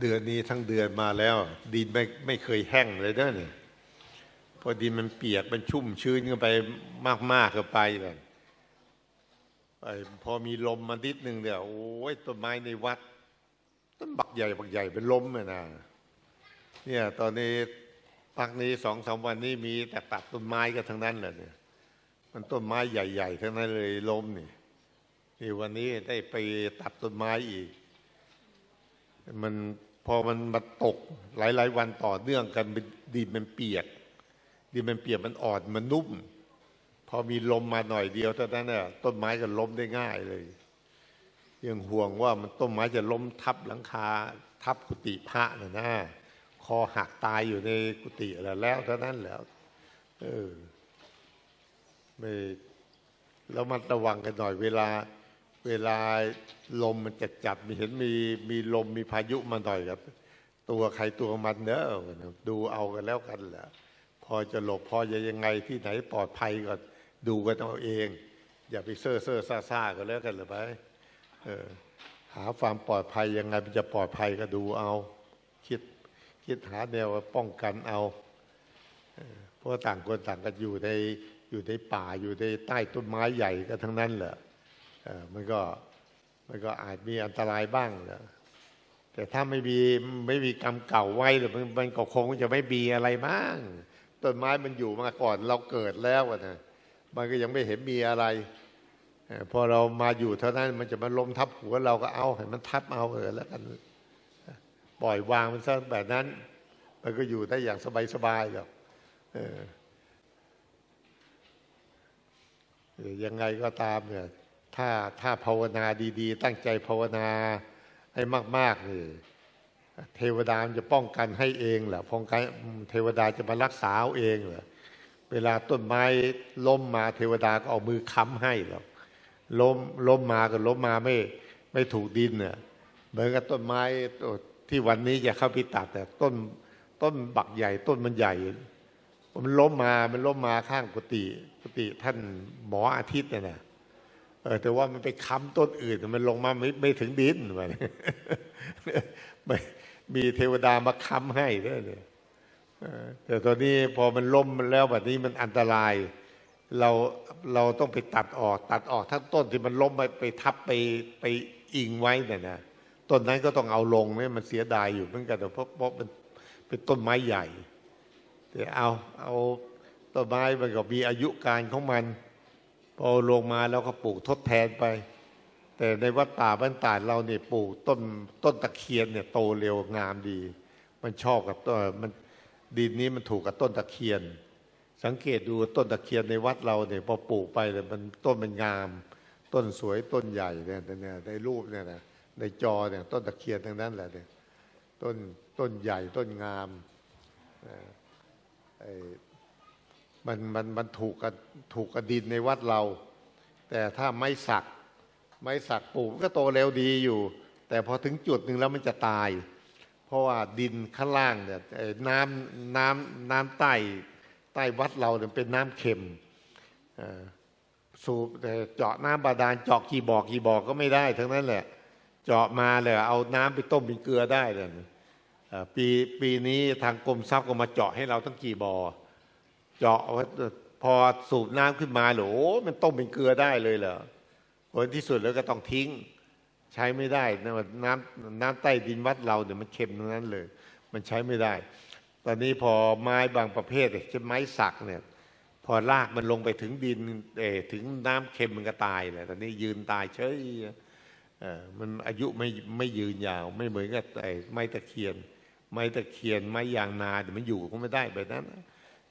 เดือนนี้ทั้งเดือนมาแล้ว ดินไม่ไม่เคยแห้งเลยเด้อเนี่ยพอดินมันเปียกมันชุ่มชื้นกันไปมากๆก็ไปแบบไปพอมีลมมานิดนึงเนี่ยโอ้ยต้นไม้ในวัด ต้นบักใหญ่บักใหญ่เป็นล้มเลยนะเนี่ยตอนนี้พักนี้สองสามวันนี้มีแต่ตัดต้นไม้กันทั้งนั้นเลยเนี่ย มันต้นไม้ใหญ่ ๆ ทั้งนั้นเลยล้มนี่นี่วันนี้ได้ไปตัดต้นไม้อีก มัน พอมันมาตกหลาย ๆ วันต่อเนื่องกันดินมันเปียก ดินมันเปียกมันอ่อนมันนุ่ม พอมีลมมาหน่อยเดียวเท่านั้นน่ะต้นไม้ก็ล้มได้ง่ายเลยยังห่วงว่ามันต้นไม้จะล้มทับหลังคา ทับกุฏิพระน่ะนะคอหักตายอยู่ในกุฏิแล้วแล้วเท่านั้นแล้ว เออไม่แล้วมันระวังกันหน่อยเวลา เวลาลมมันจะจับมีเห็นมีมีลมมีพายุมาหน่อยครับ ตัวใครตัวมันเนอะดูเอากันแล้วกันแหละพอจะหลบพอจะยังไงที่ไหนปลอดภัยก็ดูกันเอาเอง อย่าไปเซ่อเซ่อซ่าซ่าก็แล้วกันเลยไปเออหาความปลอดภัยยังไงมันจะปลอดภัยก็ดูเอา คิดคิดหาแนวป้องกันเอาเพราะต่างคนต่างกันอยู่ในอยู่ในป่าอยู่ในใต้ต้นไม้ใหญ่ก็ทั้งนั้นแหละ มันก็มันก็อาจมีอันตรายบ้างแหละแต่ถ้าไม่มีไม่มีกรรมเก่าไว้หรือมันมันก็คงจะไม่มีอะไรบ้างต้นไม้มันอยู่มาก่อนเราเกิดแล้วนะมันก็ยังไม่เห็นมีอะไรพอเรามาอยู่เท่านั้นมันจะมาล้มทับหัวเราก็เอาให้มันทับเอาเออแล้วกันปล่อยวางมันซะแบบนั้น มันก็อยู่ได้อย่างสบายๆหรอกเออยังไงก็ตามเนี่ย ถ้าถ้าภาวนาดี ๆ ตั้งใจภาวนาให้มากๆนี่เทวดามจะป้องกันให้เองแหละป้องกันเทวดาจะมารักษาเองเหรอเวลาต้นไม้ล้มมาเทวดาก็เอามือค้ำให้หรอกล้มล้มมาก็ล้มมาไม่ไม่ถูกดินเนี่ยเหมือนกับต้นไม้ที่วันนี้จะเข้าพิตัดแต่ต้นต้นบักใหญ่ต้นมันใหญ่มันล้มมามันล้มมาข้างกุฏิกุฏิท่านหมออาทิตย์เนี่ยนะ ออแต่ว่ามันไปค้ำต้นอื่น มันลงมาไม่ไม่ถึงดินมันไม่มีเทวดามาค้ำให้ด้วยเนี่ยเออแต่ตอนนี้พอมันล้มแล้วแบบนี้มันอันตราย เราเราต้องไปตัดออก ตัดออกทั้งต้นที่มันล้มไปไปทับไปไปอิงไว้เนี่ยนะต้นนั้นก็ต้องเอาลงเนี่ยมันเสียดายอยู่เหมือนกันแต่เพราะเพราะมันเป็นต้นไม้ใหญ่แต่เอาเอาต้นไม้มันก็มีอายุการของมัน พอลงมาแล้วก็ปลูกทดแทนไป แต่ในวัดป่าบ้านตาดเราเนี่ยปลูกต้นต้นตะเคียนเนี่ยโตเร็วงามดี มันชอบกับต้นมันดินนี้มันถูกกับต้นตะเคียน สังเกตดูต้นตะเคียนในวัดเราเนี่ยพอปลูกไปเนี่ยมันต้นมันงาม ต้นสวยต้นใหญ่เนี่ยเนี่ยในรูปเนี่ยนะในจอเนี่ยต้นตะเคียนทั้งนั้นแหละเนี่ยต้นต้นใหญ่ต้นงามไอ มันมันมันถูกกับถูกกับดินในวัดเรา แต่ถ้าไม้สัก ไม้สักปลูกก็โตเร็วดีอยู่ แต่พอถึงจุดหนึ่งแล้วมันจะตาย เพราะว่าดินข้างล่างเนี่ยน้ำน้ำน้ำใต้ใต้วัดเราเนี่ยเป็นน้ำเค็มอ่อสูบแต่เจาะน้ำบาดาลเจาะกี่บอกกี่บอกก็ไม่ได้ ทั้งนั้นแหละ เจาะมาเลยเอาน้ำไปต้มเป็นเกลือได้เลยเอ่อปีปีนี้ทางกรมทรัพย์ก็มาเจาะให้เราทั้งกี่บอ่อ เจาะพอสูบน้ำขึ้นมาหรอโอ้มันต้มเป็นเกลือได้เลยเหรอผลที่สุดแล้วก็ต้องทิ้ง ใช้ไม่ได้นะน้ำน้ำใต้ดินวัดเราเนี่ยมันเค็มทั้งนั้นเลย มันใช้ไม่ได้ ตอนนี้พอไม้บางประเภทเช่นไม้สักเนี่ยพอรากมันลงไปถึงดินเอถึงน้ำเค็มมันก็ตายเลยตอนนี้ยืนตายเฉยเออมันอายุไม่ไม่ยืนยาว ไม่เหมือนกับไอ้ไม้ตะเคียน ไม้ตะเคียนไม้ยางนาเดี๋ยวมันอยู่ก็ไม่ได้แบบนั้น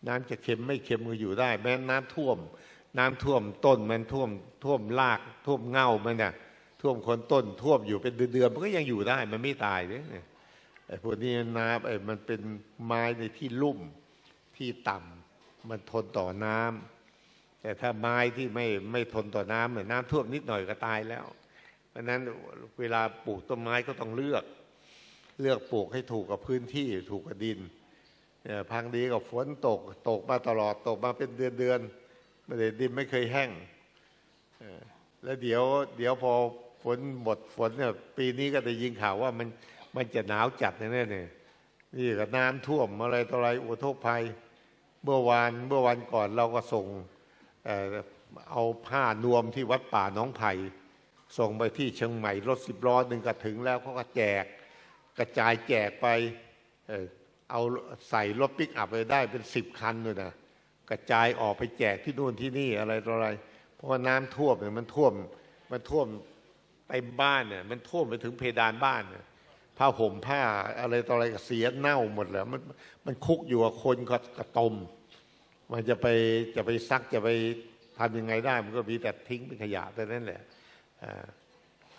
น้ำจะเค็มไม่เค็มก็อยู่ได้ แม้น้ำท่วม น้ำท่วมต้นมันท่วมท่วมรากท่วมเง่ามันเนี่ยท่วมคนต้นท่วมอยู่เป็นเดือนๆมันก็ยังอยู่ได้มันไม่ตายเนี่ยไอ้พวกนี้น้ำไอ้มันเป็นไม้ในที่ลุ่มที่ต่ำมันทนต่อน้ำแต่ถ้าไม้ที่ไม่ไม่ทนต่อน้ำเนี่ยน้ำท่วมนิดหน่อยก็ตายแล้ว เพราะฉะนั้นเวลาปลูกต้นไม้ก็ต้องเลือก เลือกปลูกให้ถูกกับพื้นที่ถูกกับดิน พังดีกับฝนตก ตกมาตลอดตกมาเป็นเดือนเดือนไม่ได้ดินไม่เคยแห้งแล้วเดี๋ยว เดี๋ยวพอฝนหมดฝนเนี่ยปีนี้ก็ได้ยินข่าวว่ามันมันจะหนาวจัดแน่ๆเนี่ยนี่ก็น้ำท่วมอะไรต่ออะไรอุทกภัย เมื่อวานเมื่อวันก่อนเราก็ส่งเอาผ้านวมที่วัดป่าน้องไผ่ส่งไปที่เชียงใหม่รถสิบล้อหนึ่งก็ถึงแล้วเขาก็แจก กระจายแจกไป เอาใส่รถปิกอัพไปได้เป็นสิบคันเลยนะกระจายออกไปแจกที่นู่นที่นี่อะไรต่ออะไร เพราะว่าน้ำท่วมเนี่ยมันท่วมมันท่วมเต็มบ้านเนี่ยมันท่วมไปถึงเพดานบ้านเนี่ยผ้าห่มผ้าอะไรต่ออะไรก็เสียเน่าหมดแล้ว มันมันคุกอยู่กับคนก็กระตม มันจะไปจะไปซักจะไปทำยังไงได้ มันก็มีแต่ทิ้งเป็นขยะแต่นั่นแหละอ่า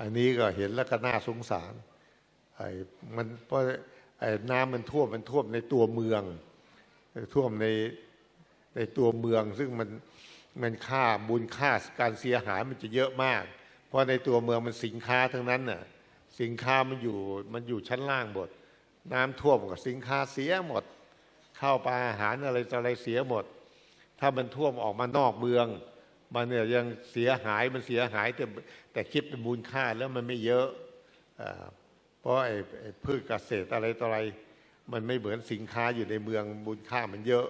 อันนี้ก็เห็นแล้วก็น่าสงสารไอ้มันเพราะ น้ำมันท่วมมันท่วมในตัวเมือง ท่วมในในตัวเมือง ซึ่งมันมันค่าบุญค่าการเสียหายมันจะเยอะมาก เพราะในตัวเมืองมันสินค้าทั้งนั้นน่ะสินค้ามันอยู่มันอยู่ชั้นล่างหมดน้ำท่วมกับสินค้าเสียหมด ข้าวปลาอาหารอะไรต่ออะไรเสียหมด ถ้ามันท่วมออกมานอกเมือง มันเนี่ยยังเสียหายมันเสียหายแต่แต่คิดเป็นมูลค่าแล้วมันไม่เยอะ ราะไอ้พืชเกษตรอะไรต่ออะไร มันไม่เหมือนสินค้าอยู่ในเมืองมูลค่ามันเยอะ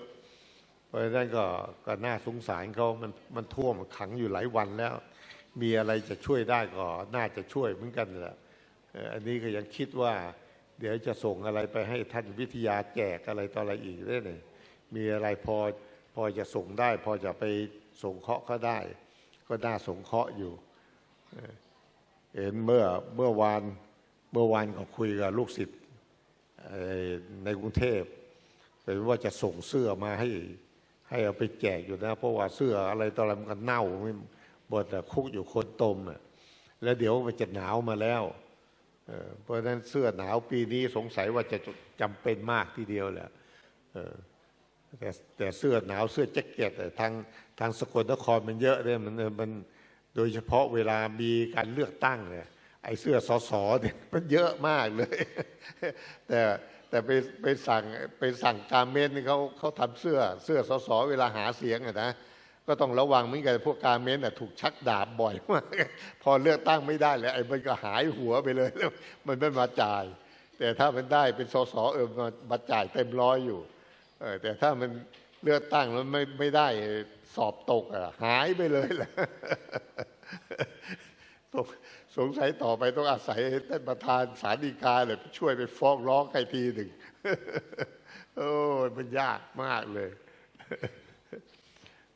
เพราะฉะนั้นก็ก็น่าสงสารเขามันมันท่วมขังอยู่หลายวันแล้ว มีอะไรจะช่วยได้ก็น่าจะช่วยเหมือนกันแหละอันนี้ก็ยังคิดว่า เดี๋ยวจะส่งอะไรไปให้ท่านวิทยาแจกอะไรต่ออะไรอีกได้เลยมีอะไรพอพอจะส่งได้ พอจะไปส่งเคราะห์เขาได้ ก็น่าสงเคราะห์อยู่เออเห็นเมื่อเมื่อวาน เมื่อวานก็คุยกับลูกศิษย์ในกรุงเทพเป็นว่าจะส่งเสื้อมาให้ ให้เอาไปแจกอยู่นะ เพราะว่าเสื้ออะไรตออะไรมันก็เน่าไม่บดแต่คุกอยู่คนตมอะแล้วเดี๋ยวมันจะหนาวมาแล้วเพราะฉะนั้นเสื้อหนาวปีนี้สงสัยว่าจะจำเป็นมากทีเดียวแหละแต่แต่เสื้อหนาวเสื้อแจ็คเก็ตทางทางสกลนครมันเยอะเลยมันมันโดยเฉพาะเวลามีการเลือกตั้งเนี่ย ไอ้เสื้อสอสอเนี่ยมันเยอะมากเลย แต่แต่ไปไปสั่งไปสั่งการเมนต์นี่เขาเขาทำเสื้อเสื้อสอสอเวลาหาเสียงอะนะก็ต้องระวังเหมือนกันพวกการเมนต์น่ะถูกชักดาบบ่อยมากพอเลือกตั้งไม่ได้แล้วไอ้มันก็หายหัวไปเลยแล้วมันไม่มาจ่าย แต่ถ้ามันได้เป็นสสเออมามาจ่ายเต็มร้อยอยู่เออแต่ถ้ามันเลือกตั้งแล้วไม่ไม่ได้สอบตกอะหายไปเลยแหละ สงสงสัยต่อไปต้องอาศัยท่านประธานสารดีกาเลยช่วยไปฟ้องร้องใครทีหนึ่งโอ้ยมันยากมากเลย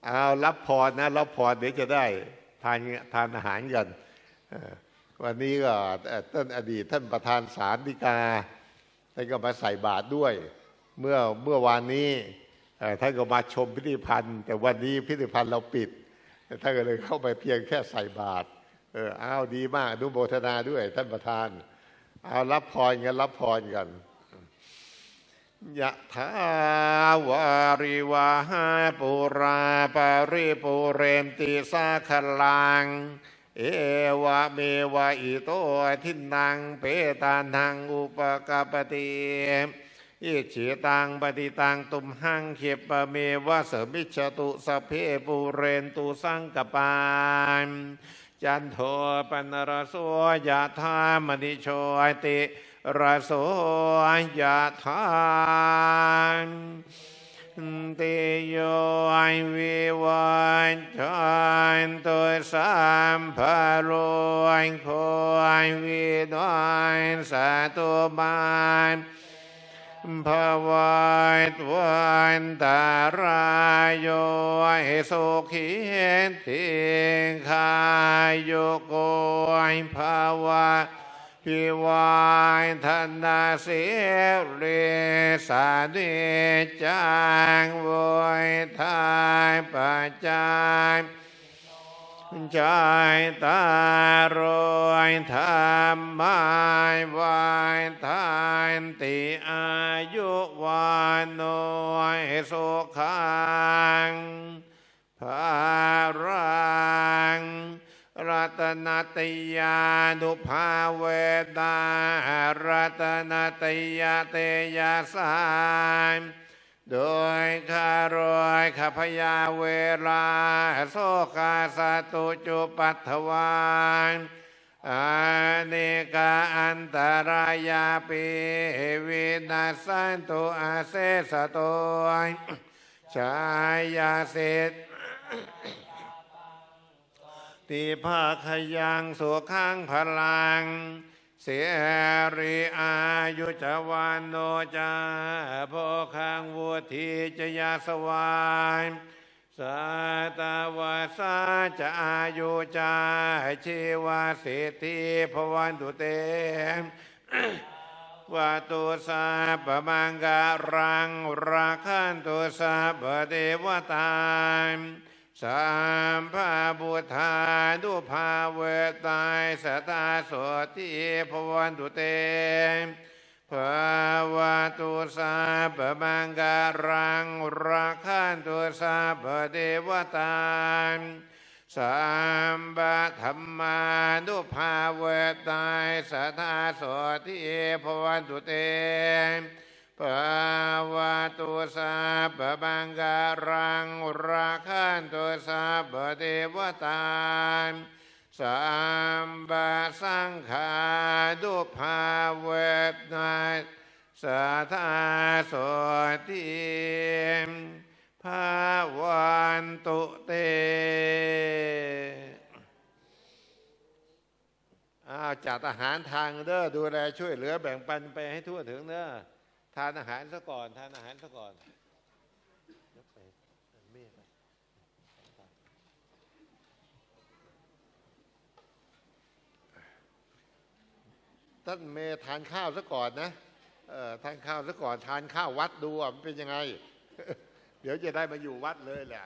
เอารับพรนะ รับพรเดี๋ยวจะได้ทานทานอาหารกันวันนี้ก็ท่านอดีตท่านประธานสารดีกาท่านก็มาใส่บาตรด้วย เมื่อเมื่อวานนี้ท่านก็มาชมพิธีพันธ์แต่วันนี้พิธีพันธ์เราปิดท่านก็เลยเข้าไปเพียงแค่ใส่บาตร เอออ้าวดีมากอนุโมทนาด้วยท่านประธาน เอารับพรกันรับพรกันยะถาวาริวาหาปุราปาริปุเรนติสาคลัง เอวะเมวะอิโตทินังเปตานังอุปกาปติอิจิตังปฏิตังตุมหังเขปะเมวะเสมิจตุสเพปุเรนตุสังกปาน จันโทปนรโสยะธามณิโชติระโสยะธานติโย สียเรสาเดจังวยทายปัจจายใจตารอยธรรมายวายทานติอายุวานโนยสุขังภารัง รัตนตยานุภาเวตารัตนตยาเตยาสายโดยข้ารอยขพยาเวลาโสกาสตุจุปัตถวานอาเนกาอันตรายาปิวินาสันตุอาเซสโตชายาเสต ติภาคยังสุขังพลัง เสรีอายุจวันโนจาโพคังวุธีจยาสวายสัตวาสาจะอายุจาชีวาสิทธิพวันตุเตวาตุสาปมังการังราคันตุสาปเทวตาม สัมภาบุธาดุภาเวตายสตาโสติพวันตุเตภาวะตุสาปมังการังราคันตุสาปเทวตาสัมบะธรรมานุภาเวตายสทาโสทิพวันตุเต ภาวะตุสาปบังการังราคันตุสาปเทวตาสัมบะสังขาดุภาเวตายสทาโสทิภาวันตุเตอ้าวจัดอาหารทางเด้อดูแลช่วยเหลือแบ่งปันไปให้ทั่วถึงเด้อ ทานอาหารซะก่อน ทานอาหารซะก่อนยกไปเมฆไปท่านเมย์ทานข้าวซะก่อนนะเออทานข้าวซะก่อน ทานข้าววัดดูว่ามันเป็นยังไง เดี๋ยวจะได้มาอยู่วัดเลยแหละ